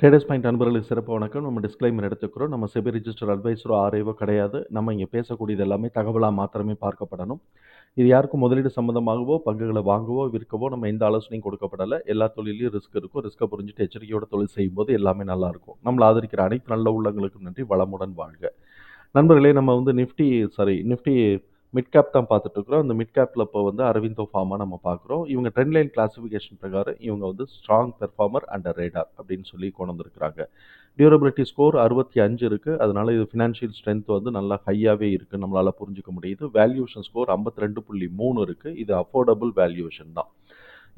Traders point நண்பர்களுக்கு சிறப்பு வணக்கம். நம்ம டிஸ்க்ளைமர் எடுத்துக்கிறோம். நம்ம செபி ரிஜிஸ்டர் அட்வைஸரோ ஆர்ஐவோ கிடையாது. நம்ம இங்கே பேசக்கூடியது எல்லாமே தகவலாக மாத்திரமே பார்க்கப்படணும். இது யாருக்கும் முதலீடு சம்மந்தமாகவோ பங்குகளை வாங்கவோ விற்கவோ நம்ம எந்த ஆலோசனையும் கொடுக்கப்படலை. எல்லா தொழிலையும் ரிஸ்க் இருக்கும். ரிஸ்க்கை புரிஞ்சுட்டு எச்சரிக்கையோட தொழில் செய்யும்போது எல்லாமே நல்லா இருக்கும். நம்மளை ஆதரிக்கிற அனைத்து நல்ல உள்ளங்களுக்கும் நன்றி. வளமுடன் வாழ்க. நண்பர்களே நம்ம வந்து Nifty sorry Nifty mid cap தான் பார்த்துட்டு இருக்கிறோம் அந்த மிட் கேப்பில் இப்போ வந்து அரவிந்தோ ஃபார்மாக நம்ம பார்க்குறோம். இவங்க ட்ரெண்ட் லைன் கிளாஸிஃபிகேஷன் பிரகாரம் இவங்க வந்து ஸ்ட்ராங் பெர்ஃபார்மர் அண்ட் ரேடார் அப்படின்னு சொல்லி கொண்டு வந்திருக்கிறாங்க. டியூரபிலிட்டி ஸ்கோர் அறுபத்தி அஞ்சு இருக்குது அதனால இது ஃபினான்ஷியல் ஸ்ட்ரென்த் வந்து நல்லா ஹையாகவே இருக்குது நம்மளால் புரிஞ்சுக்க முடியுது. வேல்யூஷன் ஸ்கோர் ஐம்பத்தி ரெண்டு புள்ளி மூணு இருக்குது இது அஃபோர்டபுள் வேல்யூஷன் தான்.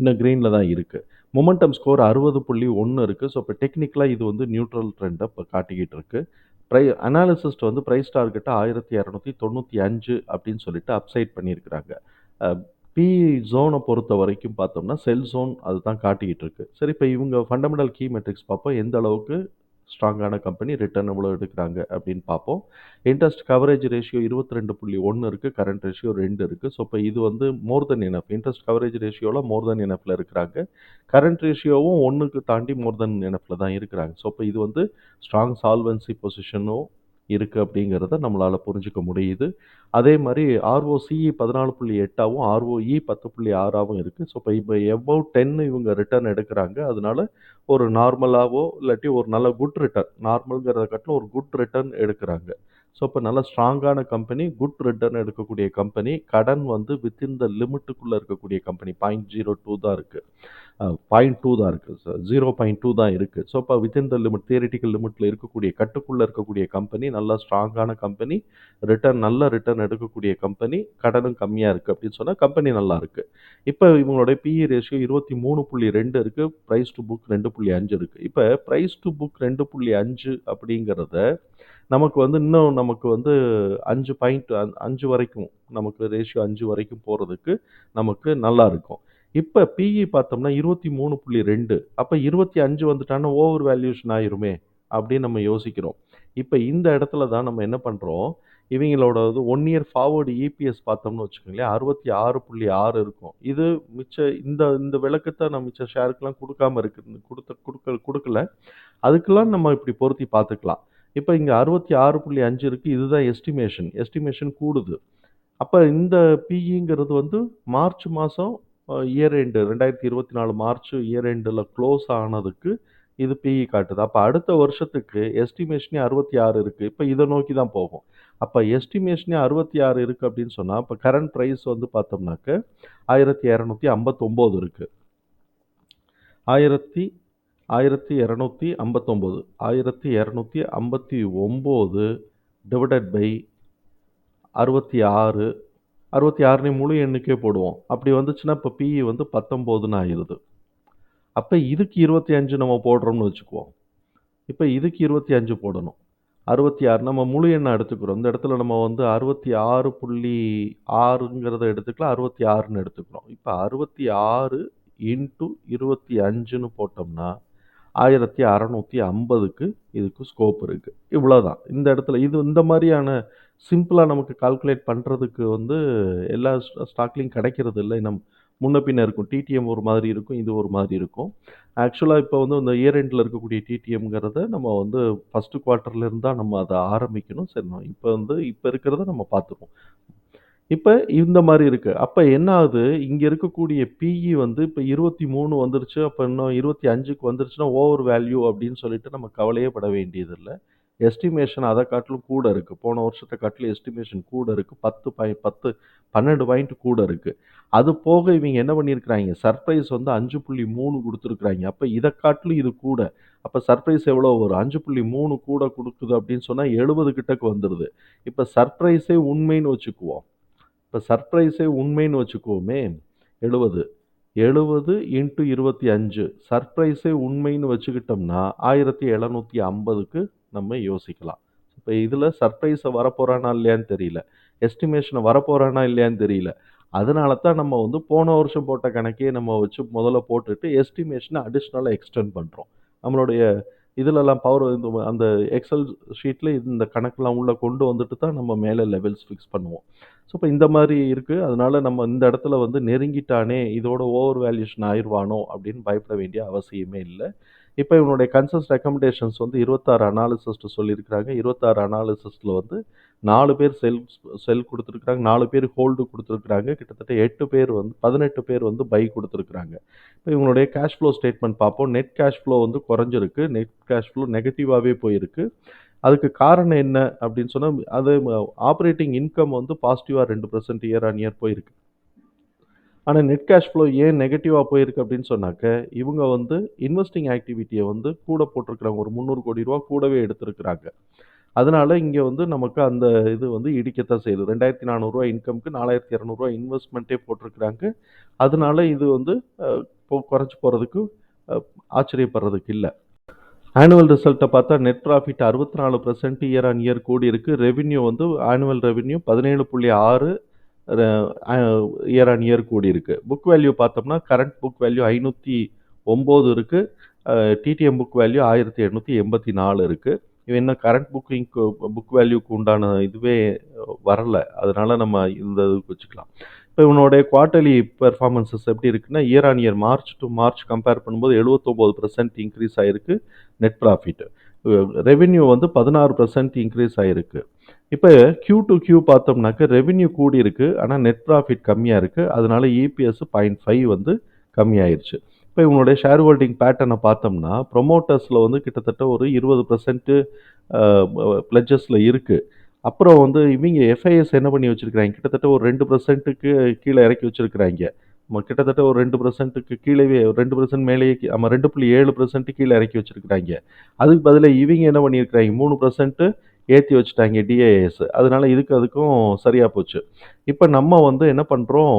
இன்னும் க்ரீனில் தான் இருக்குது மொமெண்டம் ஸ்கோர் அறுபது புள்ளி ஒன்று இருக்குது ஸோ இப்போ டெக்னிக்கலாக இது வந்து நியூட்ரல் ட்ரெண்டை இப்போ காட்டிக்கிட்டு இருக்குது ப்ரை அனாலிசிஸ்ட் வந்து ப்ரைஸ் டார்கெட்டை ஆயிரத்தி இரநூத்தி தொண்ணூற்றி அஞ்சு அப்படின்னு சொல்லிட்டு அப்சைட் பண்ணியிருக்கிறாங்க. பி ஜோனை பொறுத்த வரைக்கும் பார்த்தோம்னா செல் ஜோன் அதுதான் காட்டிக்கிட்டு இருக்கு. சரி இப்போ இவங்க ஃபண்டமெண்டல் கீ மெட்ரிக்ஸ் பார்ப்போம். எந்த அளவுக்கு ஸ்ட்ராங்கான கம்பெனி ரிட்டர்ன் எவ்வளோ எடுக்கிறாங்க அப்படின்னு பார்ப்போம். இன்ட்ரெஸ்ட் கவரேஜ் ரேஷியோ இருபத்தி ரெண்டு புள்ளி ஒன்று இருக்குது கரண்ட் ரேஷியோ ரெண்டு இருக்குது ஸோ இப்போ இது வந்து more than enough interest coverage ரேஷியோவில் மோர் தென் இனஃபில் இருக்கிறாங்க. கரண்ட் ரேஷியோவும் ஒன்றுக்கு தாண்டி மோர் தென் இனஃபில் தான் இருக்கிறாங்க. ஸோ இப்போ இது வந்து ஸ்ட்ராங் சால்வன்சி பொசிஷனும் இருக்குது அப்படிங்கிறத நம்மளால் புரிஞ்சுக்க முடியுது. அதே மாதிரி ஆர்ஓசிஇ பதினாலு புள்ளி எட்டாகவும் ஆர்ஓஇ பத்து புள்ளி ஆறாகவும் இருக்குது ஸோ இப்போ இப்போ எவ்வளோ டென் இவங்க ரிட்டர்ன் எடுக்கிறாங்க. அதனால ஒரு நார்மலாகவோ இல்லாட்டி ஒரு நல்ல குட் ரிட்டர்ன் நார்மலுங்கிறத காட்டிலும் ஒரு குட் ரிட்டர்ன் எடுக்கிறாங்க. ஸோ இப்போ நல்ல ஸ்ட்ராங்கான கம்பெனி குட் ரிட்டர்ன் எடுக்கக்கூடிய கம்பெனி கடன் வந்து வித்தின் த லிமிட்டுக்குள்ளே இருக்கக்கூடிய கம்பெனி பாயிண்ட் ஜீரோ டூ தான் இருக்குது பாயிண்ட் டூ தான் இருக்குது சார் ஜீரோ பாயிண்ட் டூ தான் இருக்குது ஸோ இப்போ வித்தின் த லிமிட் தியரிட்டிக்கல் லிமிட்டில் இருக்கக்கூடிய கட்டுக்குள்ளே இருக்கக்கூடிய கம்பெனி நல்லா ஸ்ட்ராங்கான கம்பெனி ரிட்டர்ன் நல்ல ரிட்டர்ன் எடுக்கக்கூடிய கம்பெனி கடனும் கம்மியாக இருக்குது அப்படின்னு சொன்னால் கம்பெனி நல்லா இருக்குது இப்போ இவங்களுடைய பிஇ ரேஷியோ இருபத்தி மூணு புள்ளி ரெண்டு இருக்குது ப்ரைஸ் டு புக் ரெண்டு புள்ளி அஞ்சு இருக்குது இப்போ ப்ரைஸ் டு புக் ரெண்டு புள்ளி அஞ்சு அப்படிங்கிறத நமக்கு வந்து இன்னும் நமக்கு வந்து அஞ்சு பாயிண்ட் அஞ்சு வரைக்கும் நமக்கு ரேஷியோ அஞ்சு வரைக்கும் போகிறதுக்கு நமக்கு நல்லா இருக்கும். இப்போ பிஇ பார்த்தோம்னா இருபத்தி மூணு புள்ளி ரெண்டு அப்போ இருபத்தி அஞ்சு வந்துட்டான்னா ஓவர் வேல்யூஷன் ஆயிருமே அப்படின்னு நம்ம யோசிக்கிறோம். இப்போ இந்த இடத்துல தான் நம்ம என்ன பண்ணுறோம் இவங்களோட இது ஒன் இயர் ஃபார்வர்டு இபிஎஸ் பார்த்தோம்னு வச்சுக்கோங்களேன் அறுபத்தி ஆறு புள்ளி ஆறு இருக்கும். இது மிச்ச இந்த இந்த விளக்கத்தை நம்ம மிச்ச ஷேருக்கெலாம் கொடுக்காம இருக்கு கொடுத்த கொடுக்க கொடுக்கல. அதுக்கெல்லாம் நம்ம இப்படி பொருத்தி பார்த்துக்கலாம். இப்போ இங்கே அறுபத்தி ஆறு புள்ளி அஞ்சு இருக்குது இதுதான் எஸ்டிமேஷன் எஸ்டிமேஷன் கூடுது. அப்போ இந்த பிஇங்கிறது வந்து மார்ச் மாதம் இயர் எண்டு ரெண்டாயிரத்தி இருபத்தி நாலு மார்ச் இயர் எண்டில் க்ளோஸ் ஆனதுக்கு இது பிஇ காட்டுது. அப்போ அடுத்த வருஷத்துக்கு எஸ்டிமேஷனே அறுபத்தி ஆறு இருக்குது இப்போ இதை நோக்கி தான் போகும். அப்போ எஸ்டிமேஷனே அறுபத்தி ஆறு இருக்குது அப்படின்னு சொன்னால் இப்போ கரண்ட் ப்ரைஸ் வந்து பார்த்தோம்னாக்க ஆயிரத்தி இரநூத்தி ஐம்பத்தொம்போது இருக்குது ஆயிரத்தி ஆயிரத்தி இரநூத்தி ஐம்பத்தொம்போது ஆயிரத்தி இரநூத்தி ஐம்பத்தி ஒம்பது டிவைடட் பை அறுபத்தி ஆறு அறுபத்தி ஆறுனே முழு எண்ணுக்கே போடுவோம். அப்படி வந்துச்சுன்னா இப்போ பிஇ வந்து பத்தொம்போதுன்னு ஆயிடுது. அப்போ இதுக்கு இருபத்தி அஞ்சு நம்ம போடுறோம்னு வச்சுக்குவோம். இப்போ இதுக்கு இருபத்தி அஞ்சு போடணும். அறுபத்தி ஆறு நம்ம முழு எண்ணை எடுத்துக்கிறோம். இந்த இடத்துல நம்ம வந்து அறுபத்தி ஆறு புள்ளி ஆறுங்கிறத எடுத்துக்கலாம். அறுபத்தி ஆறுன்னு எடுத்துக்கிறோம். இப்போ அறுபத்தி ஆறு இன்ட்டு இருபத்தி அஞ்சுன்னு போட்டோம்னா ஆயிரத்தி அறநூற்றி ஐம்பதுக்கு இதுக்கு ஸ்கோப் இருக்குது இவ்வளோதான் இந்த இடத்துல இது இந்த மாதிரியான சிம்பிளாக நமக்கு கால்குலேட் பண்ணுறதுக்கு வந்து எல்லா ஸ்டாக்லேயும் கிடைக்கிறது இல்லை. நம் முன்ன பின்ன இருக்கும் டிடிஎம் ஒரு மாதிரி இருக்கும் இது ஒரு மாதிரி இருக்கும். ஆக்சுவலாக இப்போ வந்து இந்த இயர் எண்டில் இருக்கக்கூடிய டிடிஎம்ங்கிறத நம்ம வந்து ஃபஸ்ட்டு குவார்ட்டர்லேருந்து தான் நம்ம அதை ஆரம்பிக்கணும். சரி இப்போ வந்து இப்போ இருக்கிறத நம்ம பார்த்துருவோம் இப்போ இந்த மாதிரி இருக்குது அப்போ என்ன ஆகுது? இங்கே இருக்கக்கூடிய பிஇ வந்து இப்போ இருபத்தி மூணு வந்துருச்சு அப்போ இன்னும் இருபத்தி அஞ்சுக்கு வந்துருச்சுன்னா ஓவர் வேல்யூ அப்படின்னு சொல்லிட்டு நம்ம கவலையே பட வேண்டியதில்லை. எஸ்டிமேஷன் அதை காட்டிலும் கூட இருக்குது போன வருஷத்தை காட்டிலும் எஸ்டிமேஷன் கூட இருக்குது பத்து பாய் பத்து பன்னெண்டு பாயிண்ட் கூட இருக்குது அது போக இவங்க என்ன பண்ணியிருக்கிறாங்க? சர்ப்ரைஸ் வந்து அஞ்சு புள்ளி மூணு கொடுத்துருக்குறாங்க. அப்போ இதை காட்டிலும் இது கூட. அப்போ சர்ப்ரைஸ் எவ்வளோ வரும்? அஞ்சு புள்ளி மூணு கூட கொடுக்குது அப்படின்னு சொன்னால் எழுபது கிட்டக்கு வந்துடுது இப்போ சர்ப்ரைஸே உண்மைன்னு வச்சுக்குவோம். இப்போ சர்ப்ரைஸே உண்மைன்னு வச்சுக்கோமே எழுபது எழுபது இன்ட்டு இருபத்தி அஞ்சு. சர்ப்ரைஸே உண்மைன்னு வச்சுக்கிட்டோம்னா ஆயிரத்தி எழுநூற்றி ஐம்பதுக்கு நம்ம யோசிக்கலாம். இப்போ இதில் சர்ப்ரைஸை வரப்போகிறானா இல்லையான்னு தெரியல. எஸ்டிமேஷனை வரப்போகிறானா இல்லையான்னு தெரியல. அதனால தான் நம்ம வந்து போன வருஷம் போட்ட கணக்கே நம்ம வச்சு முதல்ல போட்டுட்டு எஸ்டிமேஷனை அடிஷ்னலாக எக்ஸ்டெண்ட் பண்ணுறோம் நம்மளுடைய இதுலலாம் பவர் இந்த அந்த எக்ஸல் ஷீட்டில் இந்த கணக்கெலாம் உள்ளே கொண்டு வந்துட்டு தான் நம்ம மேலே லெவல்ஸ் ஃபிக்ஸ் பண்ணுவோம். ஸோ இப்போ இந்த மாதிரி இருக்குது அதனால நம்ம இந்த இடத்துல வந்து நெருங்கிட்டானே இதோட ஓவர் வேல்யூஷன் ஆயிடுவானோ அப்படின்னு பயப்பட வேண்டிய அவசியமே இல்லை. இப்போ இவனுடைய கன்சஸ் ரெக்கமெண்டேஷன்ஸ் வந்து இருபத்தாறு அனாலிசிஸ்ட்டு சொல்லியிருக்கிறாங்க. இருபத்தாறு அனாலிசிஸில் வந்து நாலு பேர் செல் செல் கொடுத்துருக்குறாங்க. நாலு பேர் ஹோல்டு கொடுத்துருக்குறாங்க. கிட்டத்தட்ட எட்டு பேர் வந்து பதினெட்டு பேர் வந்து பை கொடுத்துருக்குறாங்க. இப்போ இவங்களுடைய கேஷ் ஃப்ளோ ஸ்டேட்மெண்ட் பார்ப்போம். நெட் கேஷ் ஃப்ளோ வந்து குறைஞ்சிருக்கு. நெட் கேஷ் ஃப்ளோ நெகட்டிவாகவே போயிருக்கு. அதுக்கு காரணம் என்ன அப்படின்னு சொன்னால் அது ஆப்ரேட்டிங் இன்கம் வந்து பாசிட்டிவாக ரெண்டு பர்சன்ட் இயர் ஆன் இயர் போயிருக்கு. ஆனால் நெட் கேஷ் ஃப்ளோ ஏன் நெகட்டிவாக போயிருக்கு அப்படின்னு சொன்னாக்க இவங்க வந்து இன்வெஸ்டிங் ஆக்டிவிட்டியை வந்து கூட போட்டிருக்கிறாங்க ஒரு முந்நூறு கோடி ரூபா கூடவே எடுத்திருக்கிறாங்க. அதனால் இங்கே வந்து நமக்கு அந்த இது வந்து இடிக்கத்தான் செய்யுது. ரெண்டாயிரத்தி நானூறுரூவா இன்கம்க்கு நாலாயிரத்தி இரநூறுவா இன்வெஸ்ட்மெண்ட்டே போட்டிருக்கிறாங்க. அதனால இது வந்து குறைச்சி போகிறதுக்கு ஆச்சரியப்படுறதுக்கு இல்லை. ஆனுவல் ரிசல்ட்டை பார்த்தா நெட் ப்ராஃபிட் அறுபத்தி நாலு பர்சன்ட் இயர் ஆன் இயர் கூடி இருக்குது ரெவின்யூ வந்து ஆனுவல் ரெவின்யூ பதினேழு புள்ளி ஆறு இயர் ஆன் இயர் கூடி இருக்குது புக் வேல்யூ பார்த்தோம்னா கரண்ட் புக் வேல்யூ ஐநூற்றி ஒம்பது இருக்குது டிடிஎம் புக் வேல்யூ ஆயிரத்தி எண்ணூற்றி எண்பத்தி நாலு இருக்குது இவன் என்ன கரண்ட் புக்கிங்க்கு புக் வேல்யூக்கு உண்டான இதுவே வரல. அதனால் நம்ம இந்த இதுக்கு வச்சுக்கலாம். இப்போ இவனுடைய குவார்ட்டர்லி பெர்ஃபார்மன்சஸ் எப்படி இருக்குன்னா year on year March to March compare பண்ணும்போது எழுபத்தொம்போது பர்சன்ட் இன்க்ரீஸ் ஆகிருக்கு நெட் ப்ராஃபிட் ரெவென்யூ வந்து பதினாறு பர்சன்ட் இன்க்ரீஸ் ஆகிருக்கு இப்போ கியூ டு கியூ பார்த்தோம்னாக்க ரெவென்யூ கூடி இருக்குது ஆனால் நெட் ப்ராஃபிட் கம்மியாக இருக்குது அதனால இபிஎஸ் பாயிண்ட் ஃபைவ் வந்து கம்மியாயிருச்சு. இப்போ இவங்களுடைய ஷேர் ஹோல்டிங் பேட்டர்னை பார்த்தோம்னா ப்ரொமோட்டர்ஸில் வந்து கிட்டத்தட்ட ஒரு இருபது பர்சன்ட்டு ப்ளஜஸில் இருக்குது அப்புறம் வந்து இவங்க எஃப்ஐஎஸ் என்ன பண்ணி வச்சுருக்கிறாங்க? கிட்டத்தட்ட ஒரு ரெண்டு பர்சன்ட்டுக்கு கீழே இறக்கி வச்சுருக்கிறாங்க. கிட்டத்தட்ட ஒரு ரெண்டு பர்சன்ட்டுக்கு கீழே ரெண்டு பர்சன்ட் மேலேயே நம்ம ரெண்டு புள்ளி ஏழு பர்சன்ட் கீழே இறக்கி வச்சுருக்கிறாங்க. அதுக்கு பதிலாக இவங்க என்ன பண்ணியிருக்கிறாங்க? மூணு பர்சன்ட்டு ஏற்றி வச்சுட்டாங்க டிஏஎஸ் அதனால் இதுக்கு அதுக்கும் சரியாக போச்சு. இப்போ நம்ம வந்து என்ன பண்ணுறோம்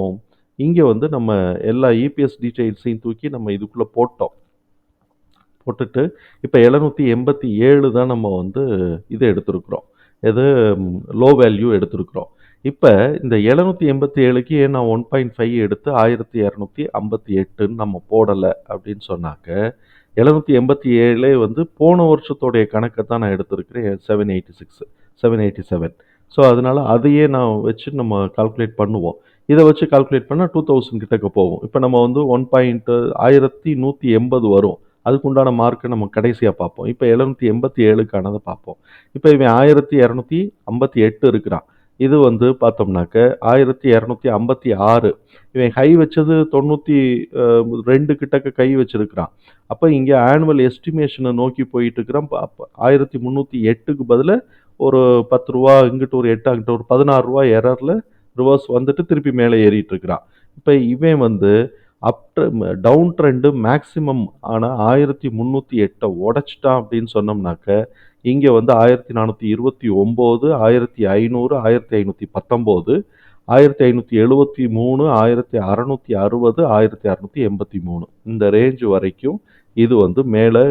இங்கே வந்து நம்ம எல்லா இபிஎஸ் டீட்டெயில்ஸையும் தூக்கி நம்ம இதுக்குள்ளே போட்டோம். போட்டுட்டு இப்போ எழுநூற்றி எண்பத்தி ஏழு தான் நம்ம வந்து இது எடுத்திருக்கிறோம். எது லோ வேல்யூ எடுத்திருக்கிறோம். இப்போ இந்த எழுநூற்றி எண்பத்தி ஏழுக்கு ஏன் நான் ஒன் பாயிண்ட் ஃபைவ் எடுத்து ஆயிரத்தி இரநூத்தி ஐம்பத்தி எட்டுன்னு நம்ம போடலை அப்படின்னு சொன்னாக்க எழுநூற்றி எண்பத்தி ஏழே வந்து போன வருஷத்தோடைய கணக்கை தான் நான் எடுத்திருக்கிறேன் seven eighty six seven eighty seven so அதனால் அதையே நான் வச்சு நம்ம கால்குலேட் பண்ணுவோம். இதை வச்சு கால்குலேட் பண்ணால் டூ தௌசண்ட் கிட்டக்க போகும். இப்போ நம்ம வந்து ஒன் பாயிண்ட் ஆயிரத்தி நூற்றி எண்பது வரும். அதுக்குண்டான மார்க்கை நம்ம கடைசியாக பார்ப்போம். இப்போ எழுநூற்றி எண்பத்தி ஏழுக்கானதை பார்ப்போம். இப்போ இவன் ஆயிரத்தி இரநூத்தி ஐம்பத்தி எட்டு இருக்கிறான். இது வந்து பார்த்தோம்னாக்க ஆயிரத்தி இரநூத்தி ஐம்பத்தி ஆறு. இவன் கை வச்சது தொண்ணூற்றி ரெண்டு கிட்டக்க கை வச்சிருக்கிறான். அப்போ இங்கே ஆனுவல் எஸ்டிமேஷனை நோக்கி போயிட்டு இருக்கிறான் ப- ஆயிரத்தி முந்நூற்றி எட்டுக்கு பதிலாக ஒரு பத்து ரூபா இங்கிட்டு ஒரு எட்டு அங்கிட்ட ஒரு பதினாறு ரூபா எரரில் ரிவர்ஸ் வந்துட்டு திருப்பி மேலே ஏறிட்டு இருக்கிறான் இப்போ இவன் வந்து அப் டவுன் ட்ரெண்டு மேக்சிமம் ஆனால் ஆயிரத்தி முந்நூற்றி எட்டை உடச்சிட்டான் அப்படின்னு சொன்னோம்னாக்க இங்கே வந்து ஆயிரத்தி நானூற்றி இருபத்தி ஒம்பது ஆயிரத்தி ஐநூறு ஆயிரத்தி ஐநூற்றி பத்தொம்போது ஆயிரத்தி ஐநூற்றி எழுபத்தி மூணு ஆயிரத்தி அறநூற்றி அறுபது ஆயிரத்தி அறநூற்றி எண்பத்தி மூணு. இந்த ரேஞ்ச் வரைக்கும் இது வந்து மேலே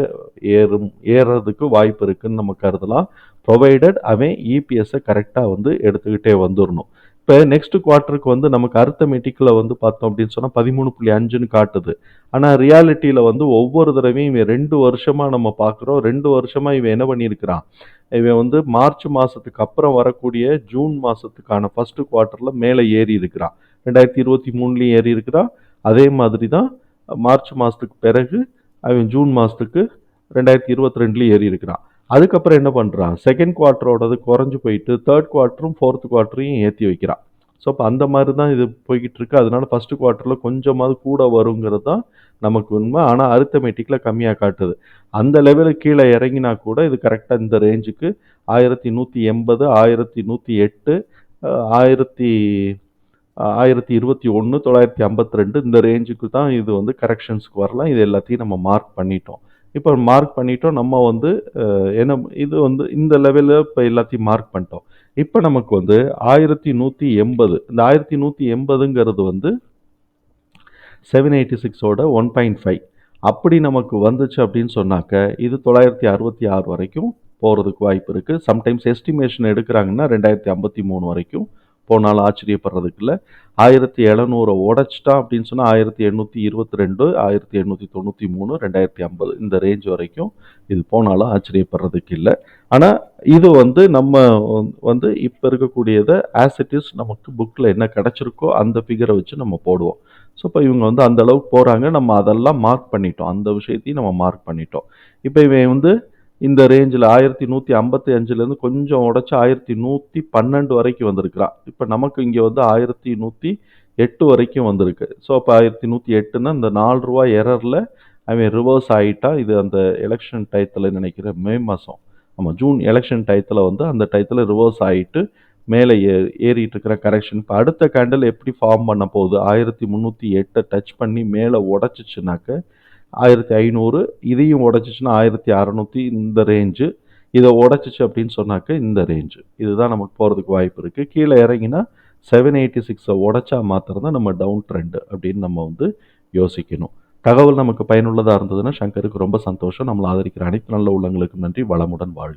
ஏறும் ஏறுறதுக்கு வாய்ப்பு இருக்குன்னு நம்ம கருதலாம். ப்ரொவைடட் அவன் இபிஎஸ்ஸை கரெக்டாக வந்து எடுத்துக்கிட்டே வந்துடணும் இப்போ நெக்ஸ்ட் குவார்ட்டருக்கு வந்து நமக்கு அர்த்தமெட்டிக்கில் வந்து பார்த்தோம் அப்படின்னு சொன்னால் பதிமூணு புள்ளி அஞ்சுன்னு காட்டுது. ஆனால் ரியாலிட்டியில் வந்து ஒவ்வொரு தடவையும் இவன் ரெண்டு வருஷமாக நம்ம பார்க்குறோம். ரெண்டு வருஷமாக இவன் என்ன பண்ணியிருக்கிறான்? இவன் வந்து மார்ச் மாதத்துக்கு அப்புறம் வரக்கூடிய ஜூன் மாதத்துக்கான ஃபஸ்ட்டு குவார்ட்டரில் மேலே ஏறி இருக்கிறான். ரெண்டாயிரத்தி இருபத்தி மூணுலேயும் ஏறி இருக்கிறான். அதே மாதிரி தான் மார்ச் மாதத்துக்கு பிறகு அவன் ஜூன் மாதத்துக்கு ரெண்டாயிரத்தி இருபத்தி ரெண்டுலேயும் ஏறி இருக்கிறான். அதுக்கப்புறம் என்ன பண்ணுறான் செகண்ட் குவார்ட்டரோடது குறைஞ்சி போயிட்டு தேர்ட் குவார்ட்டரும் ஃபோர்த் குவார்ட்டரையும் ஏற்றி வைக்கிறான். ஸோ அப்போ அந்த மாதிரி தான் இது போய்கிட்டு இருக்கு. அதனால ஃபர்ஸ்ட் குவார்ட்டரில் கொஞ்சமாவது கூட வருங்கிறது தான் நமக்கு உண்மை. ஆனால் அரித்தமெட்டிக்கில் கம்மியாக காட்டுது. அந்த லெவலுக்கு கீழே இறங்கினா கூட இது கரெக்டாக இந்த ரேஞ்சுக்கு ஆயிரத்தி நூற்றி எண்பது ஆயிரத்தி நூற்றி எட்டு ஆயிரத்தி ஆயிரத்தி இருபத்தி ஒன்று தொள்ளாயிரத்தி ஐம்பத்தி ரெண்டு இந்த ரேஞ்சுக்கு தான் இது வந்து கரெக்ஷன்ஸ்க்கு வரலாம். இது எல்லாத்தையும் நம்ம மார்க் பண்ணிட்டோம். இப்போ மார்க் பண்ணிட்டோம் நம்ம வந்து என்ன இது வந்து இந்த லெவலில் இப்போ எல்லாத்தையும் மார்க் பண்ணிட்டோம். இப்போ நமக்கு வந்து ஆயிரத்தி நூற்றி எண்பது இந்த ஆயிரத்தி நூற்றி எண்பதுங்கிறது வந்து செவன் எயிட்டி சிக்ஸோட ஒன் பாயிண்ட் ஃபைவ் அப்படி நமக்கு வந்துச்சு அப்படின்னு சொன்னாக்க இது தொள்ளாயிரத்தி அறுபத்தி ஆறு வரைக்கும் போகிறதுக்கு வாய்ப்பு இருக்குது சம்டைம்ஸ் எஸ்டிமேஷன் எடுக்கிறாங்கன்னா ரெண்டாயிரத்தி ஐம்பத்தி மூணு வரைக்கும் போனாலும் ஆச்சரியப்படுறதுக்கு இல்லை ஆயிரத்தி எழுநூறை உடச்சிட்டான் அப்படின்னு சொன்னால் ஆயிரத்தி எண்ணூற்றி இருபத்தி ரெண்டு ஆயிரத்தி எண்ணூற்றி தொண்ணூற்றி மூணு ரெண்டாயிரத்தி ஐம்பது இந்த ரேஞ்ச் வரைக்கும் இது போனாலும் ஆச்சரியப்படுறதுக்கு இல்லை ஆனால் இது வந்து நம்ம வந்து இப்போ இருக்கக்கூடியதை ஆஸ் இட் இஸ் நமக்கு புக்கில் என்ன கிடச்சிருக்கோ அந்த ஃபிகரை வச்சு நம்ம போடுவோம். ஸோ இப்போ இவங்க வந்து அந்த அளவுக்கு போகிறாங்க நம்ம அதெல்லாம் மார்க் பண்ணிட்டோம். அந்த விஷயத்தையும் நம்ம மார்க் பண்ணிட்டோம். இப்போ இவன் வந்து இந்த ரேஞ்சில் ஆயிரத்தி நூற்றி ஐம்பத்தி அஞ்சுலேருந்து கொஞ்சம் உடச்சி ஆயிரத்தி நூற்றி பன்னெண்டு வரைக்கும் வந்திருக்கிறான். இப்போ நமக்கு இங்கே வந்து ஆயிரத்தி நூற்றி எட்டு வரைக்கும் வந்திருக்கு. ஸோ அப்போ ஆயிரத்தி நூற்றி எட்டுன்னா இந்த நாலு ரூபா எரரில் அவன் ரிவர்ஸ் ஆகிட்டா இது அந்த எலெக்ஷன் டயத்தில் நினைக்கிறேன் மே மாதம் ஆமாம் ஜூன் எலெக்ஷன் டயத்தில் வந்து அந்த டயத்தில் ரிவர்ஸ் ஆகிட்டு மேலே ஏ ஏறிட்டு இருக்கிற கரெக்ஷன் இப்போ அடுத்த கேண்டில் எப்படி ஃபார்ம் பண்ண போகுது? ஆயிரத்தி முந்நூற்றி எட்டை டச் பண்ணி மேலே உடச்சிச்சுனாக்க ஆயிரத்தி ஐநூறு இதையும் உடச்சிச்சின்னா ஆயிரத்தி அறநூற்றி இந்த ரேஞ்சு இதை உடச்சிச்சு அப்படின்னு சொன்னாக்க இந்த ரேஞ்சு இதுதான் நமக்கு போகிறதுக்கு வாய்ப்பு இருக்குது கீழே இறங்கினா செவன் எயிட்டி சிக்ஸை உடச்சா மாத்திரம் தான் நம்ம டவுன் ட்ரெண்டு அப்படின்னு நம்ம வந்து யோசிக்கணும். தகவல் நமக்கு பயனுள்ளதாக இருந்ததுன்னா சங்கருக்கு ரொம்ப சந்தோஷம். நம்மளை ஆதரிக்கிற அனைத்து நல்ல உள்ளங்களுக்கும் நன்றி. வளமுடன் வாழ்